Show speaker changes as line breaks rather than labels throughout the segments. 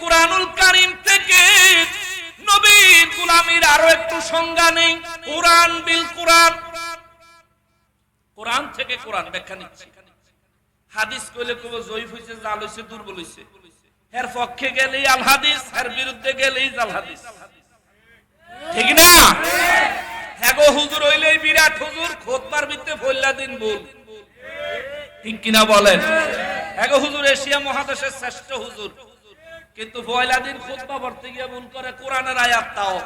কোরআনুল কারিম থেকে নবীর গুলামির আরও একটু সংজ্ঞা নেই। কোরআন বিল কোরআন। কোরআন থেকে কোরআন ব্যাখ্যা নিচ্ছি। হাদিস কইলে কব জয়ীফ হইছে, জাল হইছে, দুর্বল হইছে। এর পক্ষে গেলেই আল হাদিস এর বিরুদ্ধে গেলেই জাল হাদিস। ঠিক না? হ্যাঁ গো, হুজুর হইলেই বিরাট হুজুর, খোদবার ভিতরে ফল্লা দিন বল ঠিক কিনা বলেন? হ্যাঁ গো, হুজুর, এশিয়া মহাদেশের শ্রেষ্ঠ হুজুর। কিন্তু পয়লা দিন খোদবা পড়তে গিয়ে ভুল করে কোরআনের আয়াত তাও।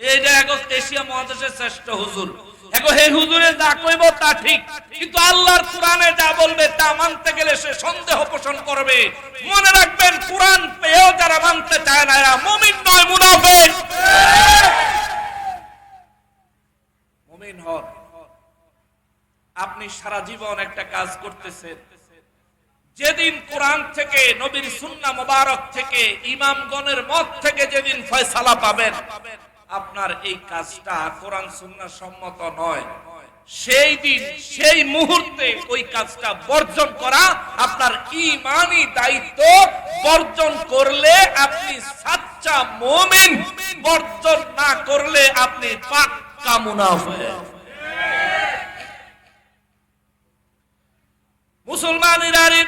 এই যে এখন এশিয়া মহাদেশের শ্রেষ্ঠ হুজুর। এখন হে হুজুরে যা কইব তা ঠিক। কিন্তু আল্লাহর কোরআনে যা বলবে তা মানতে গেলে সে সন্দেহ পোষণ করবে। মনে রাখবেন, কোরআন পেয়েও যারা মানতে চায় না, এরা মুমিন নয়, মুনাফিক। মুমিন হন। আপনি সারা জীবন একটা কাজ করতেছেন। যেদিন কোরআন থেকে, নবীর সুন্না মোবারক থেকে, ইমামগণের মত থেকে যেদিন ফয়সালা পাবেন, আপনার এই কাজটা কোরআন সুন্না সম্মত নয়। সেই দিন, সেই মুহূর্তে ওই কাজটা বর্জন করা আপনার ইমানি দায়িত্ব বর্জন করলে আপনি সাচ্চা মুমিন, বর্জন না করলে আপনি পাক্কা মুনাফিক। মুসলমানের আরে,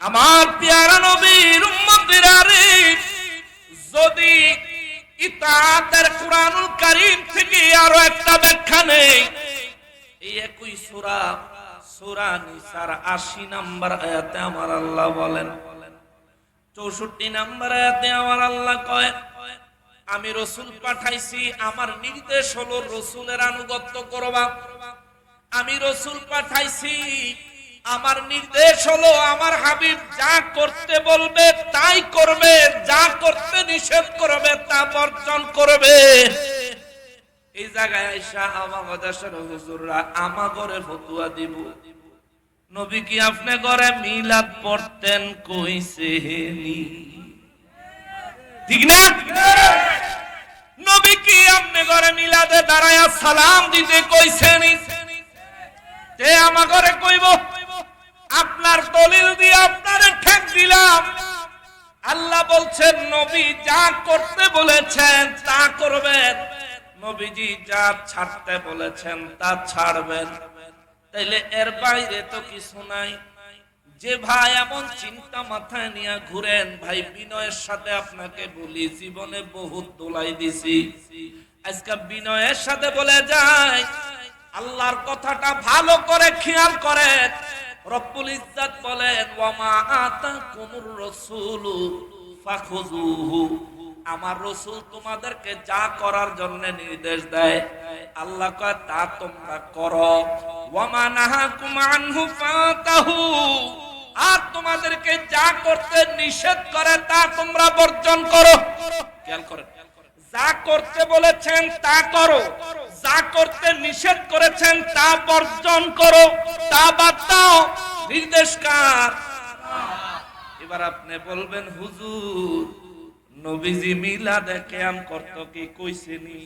আমার পেয়ারা নবীর উম্মতের আরে, যদি ইতাতের কোরআনুল কারীম থেকে আরও একটা ব্যাখ্যা নেই। এই একই সূরা সূরা নিসার 80 নাম্বার আয়াতে আমার আল্লাহ বলেন 64 নাম্বার আয়াতে আমার আল্লাহ কয়, আমি রসুল পাঠাইছি, আমার নির্দেশ হলো রসুলের আনুগত্য করবা। আমি রসুল পাঠাইছি আমার নির্দেশ হলো, আমার হাবিব যা করতে বলবে তাই করবে, যা করতে নিষেধ করবে তা বর্জন করবে। এই জায়গায় আইসা আমার দেশের হুজুররা আমা ঘরে ফতুয়া দিব। নবী কি আপনি ঘরে মিলাদ পড়তেন? কইছে ঠিক না? নবী কি আপনি ঘরে মিলাদে দাঁড়ায়া সালাম দিতে কইছেন তে আমার ঘরে কইব আপনার দলিল দিয়ে আপনারে ঠেক দিলাম। আল্লাহ বলছেন, নবী যা করতে বলেছেন তা করবেন। নবীজি যা ছাড়তে বলেছেন তা ছাড়বেন। তাইলে এর বাইরে তো কিছু নাই। যে ভাই এমন চিন্তা মাথায় নিয়ে ঘুরেন, ভাই বিনয়ের সাথে আপনাকে বলি, জীবনে বহুত দোলাই দিছি। আজকে বিনয়ের সাথে বলে যায় আল্লাহর কথাটা ভালো করে খেয়াল করেন। রব্বুল ইজ্জাত বলেন, ওয়ামা রাসূলু, ফাখুযুহু। আমার রসুল তোমাদেরকে যা করার জন্য নির্দেশ দেয়, আল্লাহ কয়, তা তোমরা করো। ফাতাহু। আর তোমাদেরকে যা করতে নিষেধ করে, তা তোমরা বর্জন করো। খেয়াল করেন, যা করতে বলেছেন, তা করো। যা করতে নিষেধ করেছেন তা বর্জন করো, তা বাদ দাও। নির্দেশ কার এবার আপনি বলবেন, হুজুর, নবীজি মিলাদে কেয়াম করত কি কইছেনি?